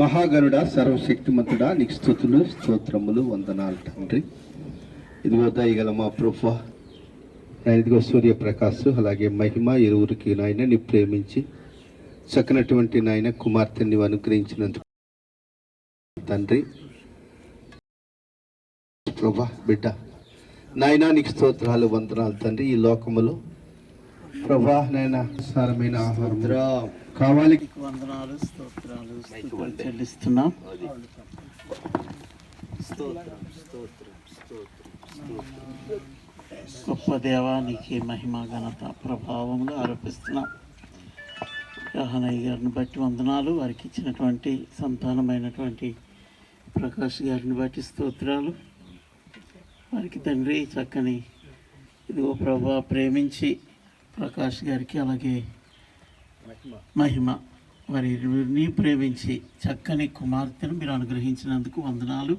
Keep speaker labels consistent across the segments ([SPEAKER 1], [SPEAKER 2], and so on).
[SPEAKER 1] మహాగరుడ సర్వశక్తిమంతుడా నీకు స్థుతులు స్తోత్రములు వందనాలు తండ్రి. ఇదిగో దయగల మా ప్రభు ఇదిగో సూర్యప్రకాశ్ అలాగే మహిమ ఇరువురికి నాయన నీ ప్రేమించి చక్కనటువంటి నాయన కుమార్తెని నీవు అనుగ్రహించినందుకు తండ్రి. ప్రభా బిడ్డ నాయనా నీకు స్తోత్రాలు వందనాలు తండ్రి. ఈ లోకములో ప్రభా నాయన సారమైన ఆహారం కావాలి.
[SPEAKER 2] వందనాలు స్తోత్రాలు చెల్లిస్తున్నాం. గొప్ప దేవానికి మహిమ ఘనత ప్రభావములు ఆరోపిస్తున్నాం రహనయ్య గారిని బట్టి వందనాలు. వారికి ఇచ్చినటువంటి సంతానమైనటువంటి ప్రకాష్ గారిని బట్టి స్తోత్రాలు. వారికి తండ్రి చక్కని ఇదిగో ప్రభా ప్రేమించి ప్రకాష్ గారికి అలాగే మహిమ. వారి ఇరువురిని ప్రేమించి చక్కని కుమార్తెను మీరు అనుగ్రహించినందుకు వందనాలు.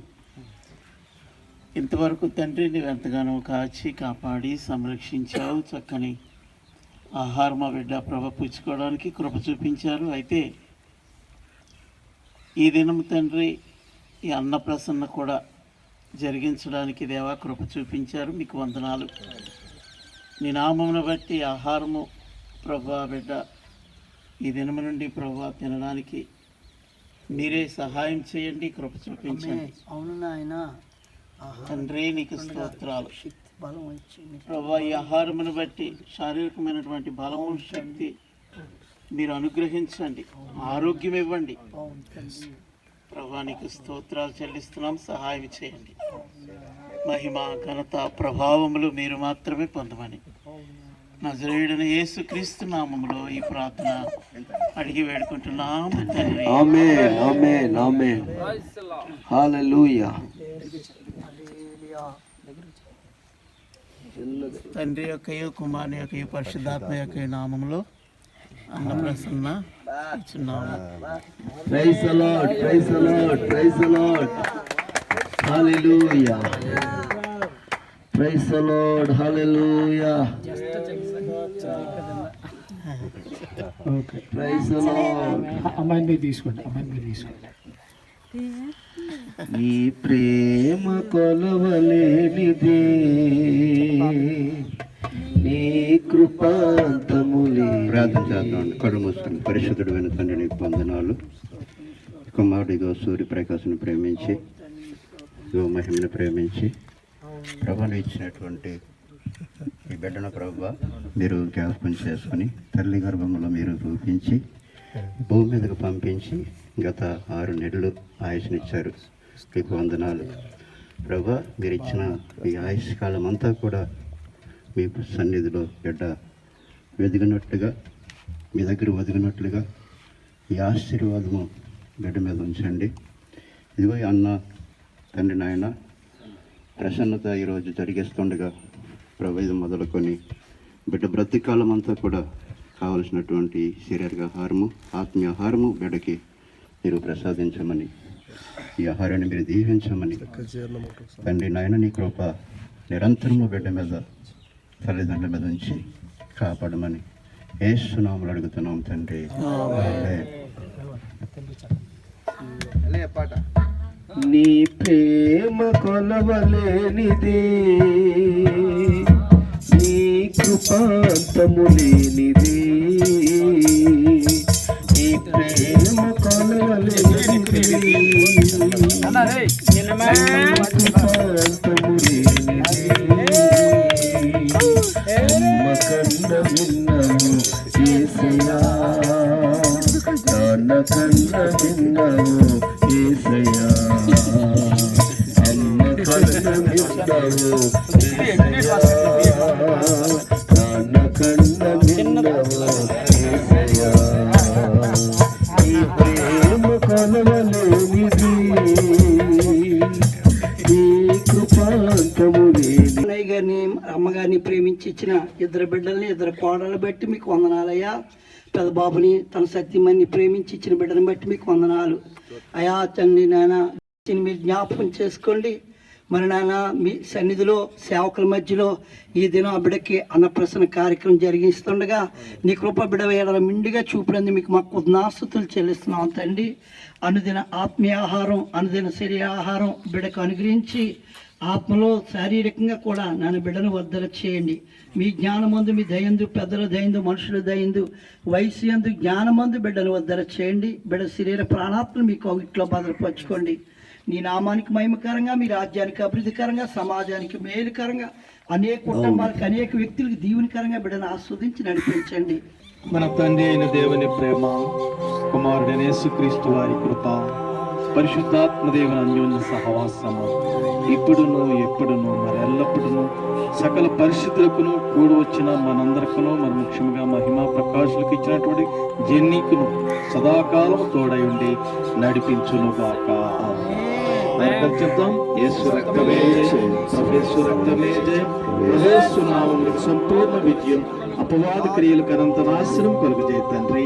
[SPEAKER 2] ఇంతవరకు తండ్రి నువ్వు ఎంతగానో కాచి కాపాడి సంరక్షించావు చక్కని ఆహారం ఆ బిడ్డ ప్రభ పుచ్చుకోవడానికి కృప చూపించారు. అయితే ఈ దినం తండ్రి ఈ అన్నప్రసన్న కూడా జరిగించడానికి దేవా కృప చూపించారు. మీకు వందనాలు. నీ నామమును బట్టి ఆహారము ప్రభా బిడ్డ. ఈ దినము నుండి ప్రభా తినడానికి మీరే సహాయం చేయండి కృప చూపించండి.
[SPEAKER 3] అవును నాయన.
[SPEAKER 2] తండ్రి నీకు స్తోత్రాలు. ప్రభా ఈ ఆహారమును బట్టి శారీరకమైనటువంటి బలము శక్తి మీరు అనుగ్రహించండి ఆరోగ్యం ఇవ్వండి. ప్రభా నీకు స్తోత్రాలు చెల్లిస్తున్నాం సహాయం చేయండి. మహిమ ఘనత ప్రభావములు మీరు మాత్రమే పొందమని. నజరేయుడని యేసు క్రీస్తు నామములో ఈ ప్రార్థన అడిగి వేడుకుంటున్నాము తండ్రి.
[SPEAKER 1] ఆమేన్ ఆమేన్ ఆమేన్. హల్లెలూయా.
[SPEAKER 2] తండ్రి యొక్కయు కుమారుని యొక్క పరిశుద్ధాత్మ యొక్క నామములో అన్నప్రసన్న ఇచ్చున్నాము.
[SPEAKER 1] Praise the Lord praise the Lord praise the Lord hallelujah praise the Lord hallelujah praise the Lord
[SPEAKER 3] అమ్మాయిని మీరు తీసుకోండి అమ్మాయిని మీరు తీసుకోండి
[SPEAKER 1] ఈ ప్రేమ కొలవలేనిదే. నీ కృపాంతములే
[SPEAKER 4] ప్రార్థన చేద్దాం. కళ్ళు మూసుకుని పరిశుద్ధుడైన తండ్రి నీకు వందనాలు కుమారుడిగా సూర్యప్రకాశను ప్రేమించి యువ మహిమను ప్రేమించి ప్రభను ఇచ్చినటువంటి ఈ బిడ్డను ప్రభ మీరు జ్ఞాపకం చేసుకుని తల్లి గర్భంలో మీరు రూపించి భూమి మీదకు పంపించి గత ఆరు నెలలు ఆయుష్నిచ్చారు. మీకు వందనాలు. ప్రభా మీరు ఇచ్చిన ఈ ఆయుష్ కాలం అంతా కూడా మీ సన్నిధిలో బిడ్డ వెదిగినట్టుగా మీ దగ్గర వదిగినట్లుగా ఈ ఆశీర్వాదము బిడ్డ మీద ఉంచండి. ఇదిగో అన్న తండ్రి నాయన ప్రసన్నత ఈరోజు జరిగిస్తుండగా ప్రభు ఇది మొదలుకొని బిడ్డ బ్రతికాలం అంతా కూడా కావలసినటువంటి శారీరక ఆహారము ఆత్మీయ ఆహారము బిడ్డకి మీరు ప్రసాదించమని ఈ ఆహారాన్ని మీరు దీవించమని తండ్రి నాయన నీ కృప నిరంతరము బిడ్డ మీద తల్లిదండ్రుల మీద ఉంచి కాపాడమని ఏసునాములు అడుగుతున్నాం తండ్రి. ఆమేన్.
[SPEAKER 1] నీ ప్రేమ కొలవలేనిది. నీ కృపాంతము లేనిది. నీ ప్రేమ కొలవలేనిది. కృపాంతము లేనిది. కన్న విన్నము ఏసయా నాన్న కన్న విన్నము ఏసయా అమ్మ
[SPEAKER 3] ఇచ్చిన ఇద్దరు బిడ్డల్ని ఇద్దరు కోడలు బట్టి మీకు వందనాలయ్యా. పెద్ద బాబుని తన సత్యమని ప్రేమించి ఇచ్చిన బిడ్డని బట్టి మీకు వందనాలు. అయా తండ్రి నాయన మీరు జ్ఞాపకం చేసుకోండి. మరి నాన్న మీ సన్నిధిలో సేవకుల మధ్యలో ఈ దినం ఆ బిడ్డకి అన్నప్రసన్న కార్యక్రమం జరిగిస్తుండగా నీ కృప బిడ వేయడం మిండిగా చూపినందుకు మీకు మాకు కుదనాస్తుతులు చెల్లిస్తున్నాం తండ్రి. అనుదిన ఆత్మీయ ఆహారం అనుదిన శరీర ఆహారం బిడకు అనుగ్రహించి ఆత్మలో శారీరకంగా కూడా నన్ను బిడ్డను వర్ధల చేయండి. మీ జ్ఞానమందు మీ దయందు పెద్దల దయందు మనుషుల దయందు వయసు ఎందు జ్ఞానమందు బిడ్డను వర్ధల చేయండి. బిడ్డ శరీర ప్రాణాత్మను మీ కోగిట్లో భద్రపరచుకోండి. నీ నామానికి మహిమకరంగా మీ రాజ్యానికి అభివృద్ధికరంగా సమాజానికి మేలుకరంగా అనేక కుటుంబాలకు అనేక వ్యక్తులకు దీవునికరంగా బిడ్డను ఆస్వాదించి నడిపించండి.
[SPEAKER 5] మన తండ్రి అయిన దేవుని ప్రేమ కుమారుడైన క్రీస్తు వారి కృప పరిశుద్ధాత్మదేవుని అన్యోన్య సహవాసము ఇప్పుడును ఎప్పుడును మరి ఎల్లప్పుడును సకల పరిస్థితులకును కూడి వచ్చిన మనందరికను మరి ముఖ్యంగా మహిమా ప్రకాశులకు ఇచ్చినటువంటి జెన్నీకును సదాకాలం తోడై ఉండి నడిపించును గాక చెప్తాం యేసు రక్తమే జయం. యేసు రక్తమే జయం. సంపూర్ణ విజయం అపవాద క్రియలకు అనంత నాశనం కలుగు తండ్రి.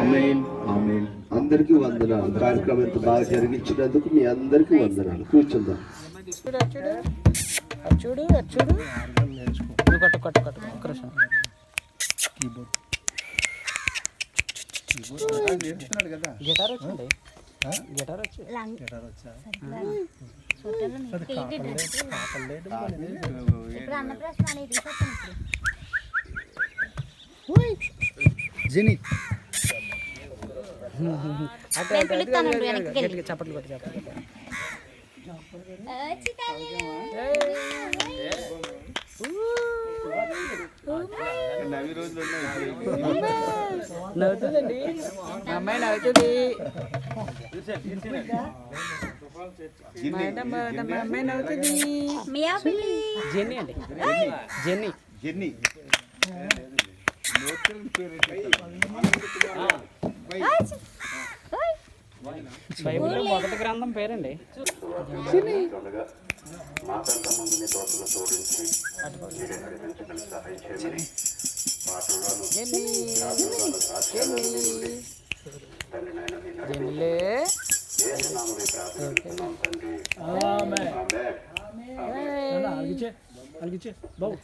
[SPEAKER 5] ఆమేన్. ఆమేన్.
[SPEAKER 1] అందరికీ వందనాలు. కార్యక్రమం ఎంత బాగా జరిగించినందుకు మీ అందరికీ వందనాలు. కూర్చుందాం.
[SPEAKER 6] చూడు చూడు. కొట్టు కొట్టు కొట్టు. ఒక్క నిమిషం. గిటార్ వచ్చింది. గిటార్ వచ్చి.
[SPEAKER 7] తీసుకొచ్చాను
[SPEAKER 6] అటు
[SPEAKER 7] నేను పిలుస్తాను వెనక్కి వెళ్ళి
[SPEAKER 6] గట్టిగా చప్పట్లు కొట్టి చప్పట్లు కొట్టి. నవ్వుతుందండి మా అమ్మాయి నవ్వుతుంది మా అమ్మ- మా అమ్మాయి నవ్వుతుంది
[SPEAKER 7] మియా పిల్లి
[SPEAKER 6] జెన్నీ అండి జెన్నీ
[SPEAKER 1] జెన్నీ
[SPEAKER 6] బైబిల్లో మొదటి గ్రంథం పేరండి
[SPEAKER 5] అలిగిచ్చే అలిగిచ్చే బాబు